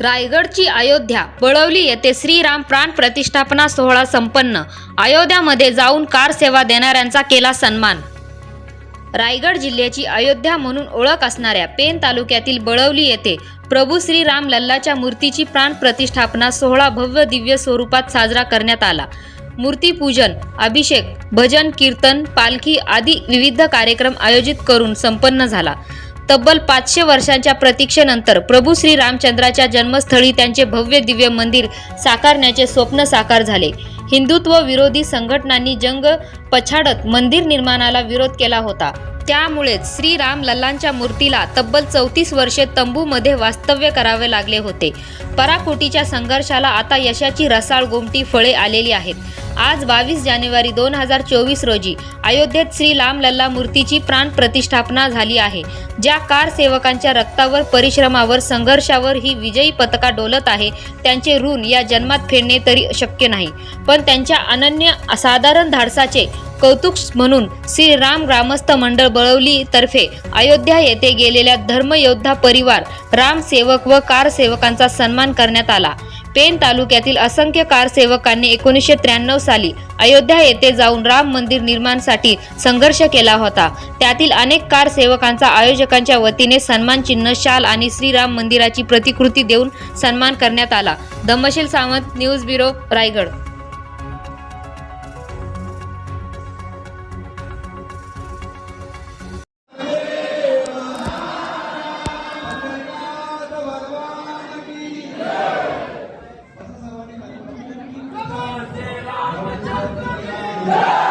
रायगडची अयोध्या. बळवली येथे श्रीराम प्राण प्रतिष्ठापना सोहळा संपन्न. अयोध्यामध्ये जाऊन कार सेवा देणाऱ्यांचा केला सन्मान. रायगड जिल्ह्याची अयोध्या म्हणून ओळख असणाऱ्या पेन तालुक्यातील बळवली येथे प्रभू श्रीराम लल्लाच्या मूर्तीची प्राण प्रतिष्ठापना सोहळा भव्य दिव्य स्वरूपात साजरा करण्यात आला. मूर्तीपूजन अभिषेक भजन कीर्तन पालखी आदी विविध कार्यक्रम आयोजित करून संपन्न झाला. तब्बल पाचशे वर्षांच्या प्रतीक्षेनंतर प्रभू श्री रामचंद्राच्या जन्मस्थळी त्यांचे भव्य दिव्य मंदिर साकारण्याचे स्वप्न साकार झाले. हिंदुत्व विरोधी संघटनांनी जंग पछाडत मंदिर निर्माणाला विरोध केला होता. त्यामुळेच श्रीराम लल्लांच्या मूर्तीला तब्बल चौतीस वर्षे तंबूमध्ये वास्तव्य करावे लागले होते. पराकोटीच्या संघर्षाला आता यशाची रसाळ गोमटी फळे आलेली आहेत. आज बावीस जानेवारी दोन हजार चोवीस रोजी अयोध्येत श्री राम लल्ला मूर्तीची प्राण प्रतिष्ठापना झाली आहे. ज्या कार सेवकांच्या रक्तावर परिश्रमावर संघर्षावर ही विजयी पताका डोलत आहे त्यांचे ऋण या जन्मात फेडणे तरी शक्य नाही. पण त्यांच्या अनन्य असाधारण धाडसाचे कौतुक म्हणून श्री राम ग्रामस्थ मंडळ बळवली तर्फे अयोध्या येथे गेलेल्या धर्मयोद्धा परिवार राम सेवक व कार सेवकांचा सन्मान करण्यात आला. पेन तालुक्यातील असंख्य कार सेवकांनी एकोणीसशे त्र्याण्णव साली अयोध्या येथे जाऊन राम मंदिर निर्माणसाठी संघर्ष केला होता. त्यातील अनेक कार सेवकांचा आयोजकांच्या वतीने सन्मान चिन्ह शाल आणि श्रीराम मंदिराची प्रतिकृती देऊन सन्मान करण्यात आला. Damshil Sawant news bureau Raigad. Yeah.